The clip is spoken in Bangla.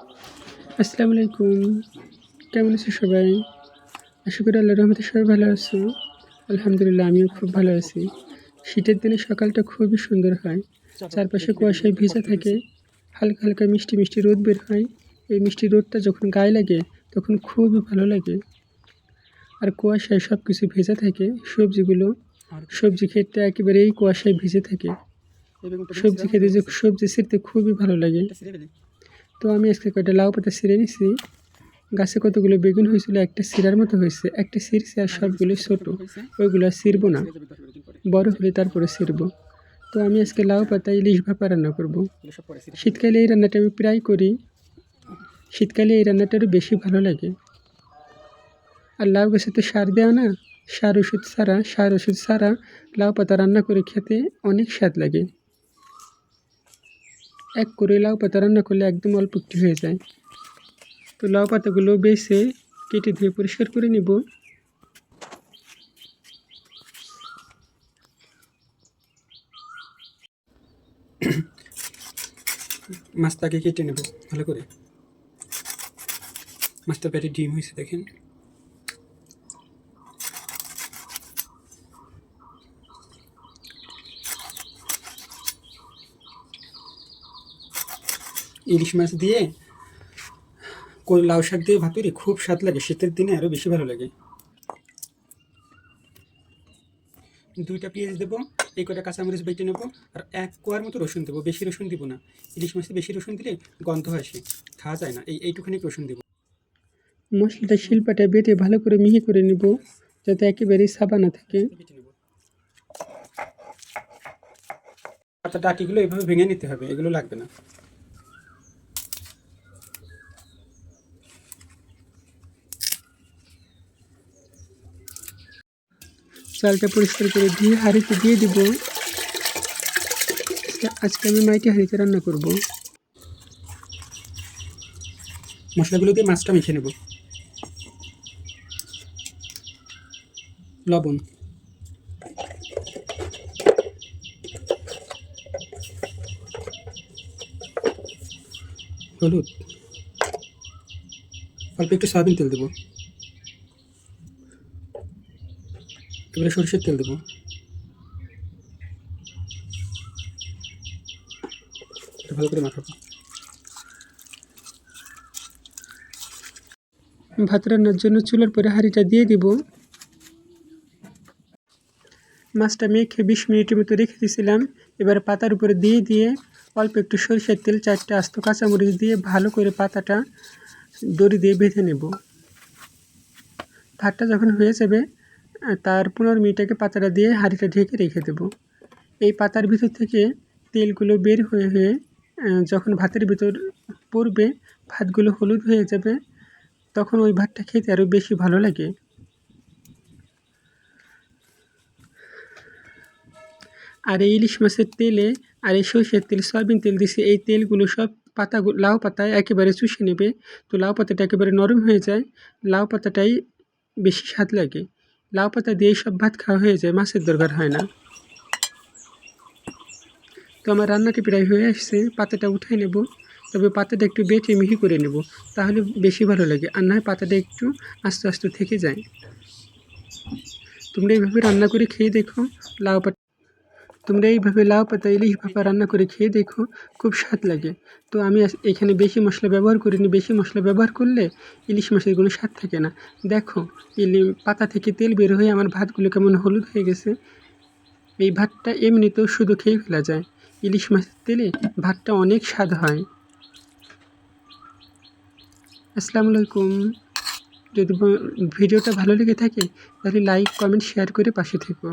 আসসালামু আলাইকুম। কেমন আছো সবাই? আশা করি আল্লাহ রহমতে সবাই ভালো আছো। আলহামদুলিল্লাহ, আমিও খুব ভালো আছি। শীতের দিনে সকালটা খুবই সুন্দর হয়। চারপাশে কুয়াশায় ভিজা থাকে। হালকা হালকা মিষ্টি মিষ্টি রোদ বের হয়। এই মিষ্টি রোদটা যখন গায়ে লাগে, তখন খুবই ভালো লাগে। আর কুয়াশায় সব কিছু ভেজা থাকে। সবজিগুলো, সবজি খেতে একেবারে এই কুয়াশায় ভিজে থাকে। সবজি খেতে যে, সবজি ছিঁড়তে খুবই ভালো লাগে। তো আমি আজকে কয়টা লাউ পাতা ছিঁড়ে নিছি। গাছে কতগুলো বেগুন হয়েছিল, একটা সিরার মতো হয়েছে। একটা ছিঁড়ছে আর সবগুলো ছোট। ওইগুলো ছিঁড়বো না। বড় হলে তারপরে ছিঁড়বো। তো আমি আজকে লাউ পাতা, ইলিশ ভাপা রান্না করব। শীতকালে এই রান্নাটা আমি প্রায় করি। শীতকালে এই রান্নাটা আরও বেশি ভালো লাগে। আর লাউ গাছে তো সার দেওয়া না। সার ওষুধ ছাড়া, সার ওষুধ ছাড়া লাউ পাতা রান্না করে খেতে অনেক স্বাদ লাগে। এক করে লাউ পাতা রান্না করলে একদম অল্প একটু হয়ে যায়। তো লাউ পাতাগুলো বেছে কেটে ধুয়ে পরিষ্কার করে নিব। মাছটাকে কেটে নেব ভালো করে। মাছটা পেটে ডিম হয়েছে, দেখেন। ইলিশ মাছ দিয়ে কই লাউ শাক দিয়ে ভাতুরি খুব স্বাদ লাগে শীতের দিনে আরও বেশি ভালো লাগে। দুইটা পেঁয়াজ দেবো এই কটা কাঁচামরিচ বেটে নেব আর এক কোয়ার মতো রসুন দেবো বেশি রসুন দিব না। ইলিশ মাছে বেশি রসুন দিলে গন্ধ আসে খাওয়া যায় না এই এইটুখানি রসুন দেবো। মশলাটা শিল্পাটা বেটে ভালো করে মিহি করে নিব যাতে একেবারেই সাবা না থাকে। পাতা ডাটিগুলো এভাবে ভেঙে নিতে হবে এগুলো লাগবে না। চালটা পরিষ্কার করে দিয়ে হাঁড়িতে দিয়ে দিব। আজকে আমি মাইটি হাঁড়িতে রান্না করব। মশলাগুলো দিয়ে মাছটা মেখে নেব। লবণ। হলুদ। অল্প একটু সয়াবিন তেল দেবো। এবারে সরষের তেল দেবো। ভালো করে মাখাবো। ভাত রান্নার জন্য চুলার পরে হাঁড়িটা দিয়ে দিব। মাছটা মেখে বিশ মিনিটের মতো রেখে দিয়েছিলাম। এবার পাতার উপরে দিয়ে দিয়ে অল্প একটু সরিষার তেল, চারটে আস্ত কাঁচামরিচ দিয়ে ভালো করে পাতাটা দড়ি দিয়ে বেঁধে নেব। ভাতটা যখন হয়ে যাবে আহ, তার পনেরো মিনিট পাতাটা দিয়ে হাঁড়িটা ঢেকে রেখে দেব। এই পাতার ভিতর থেকে তেলগুলো বের হয়ে হয়ে যখন ভাতের ভিতর পড়বে ভাতগুলো হলুদ হয়ে যাবে তখন ওই ভাতটা খেতে আরও বেশি ভালো লাগে। আর এই ইলিশ মাছের তেলে আর এই সরষের তেল সয়াবিন তেল দিছে এই তেলগুলো সব পাতা লাউ পাতায় একেবারে চুষে নেবে। তো লাউ পাতাটা একেবারে নরম হয়ে যায়। লাউ পাতাটাই বেশি স্বাদ লাগে। লাউ পাতা দিয়েই সব ভাত খাওয়া হয়ে যায়, মাছের দরকার হয় না। তো আমার রান্নাটি প্রায় হয়ে আসছে, পাতাটা উঠাই নেব। তবে পাতাটা একটু বেটে মিহি করে নেব, তাহলে বেশি ভালো লাগে, আর নয় পাতাটা একটু আস্তে আস্তে থেকে যায়। তোমরা এইভাবে রান্না করে খেয়ে দেখো, লাউ পাতা তোমরা এইভাবে লাউ পাতা, ইলিশ ভাপা রান্না করে খেয়ে দেখো, খুব স্বাদ লাগে। তো আমি এখানে বেশি মশলা ব্যবহার করিনি। বেশি মশলা ব্যবহার করলে ইলিশ মাছের কোনো স্বাদ থাকে না। দেখো, ইলি পাতা থেকে তেল বের হয়ে আমার ভাতগুলো কেমন হলুদ হয়ে গেছে। এই ভাতটা এমনিতেও শুধু খেয়ে ফেলা যায়। ইলিশ মাছের তেলে ভাতটা অনেক স্বাদ হয়। আসসালামু আলাইকুম। যদি ভিডিওটা ভালো লেগে থাকে, তাহলে লাইক কমেন্ট শেয়ার করে পাশে থেকো।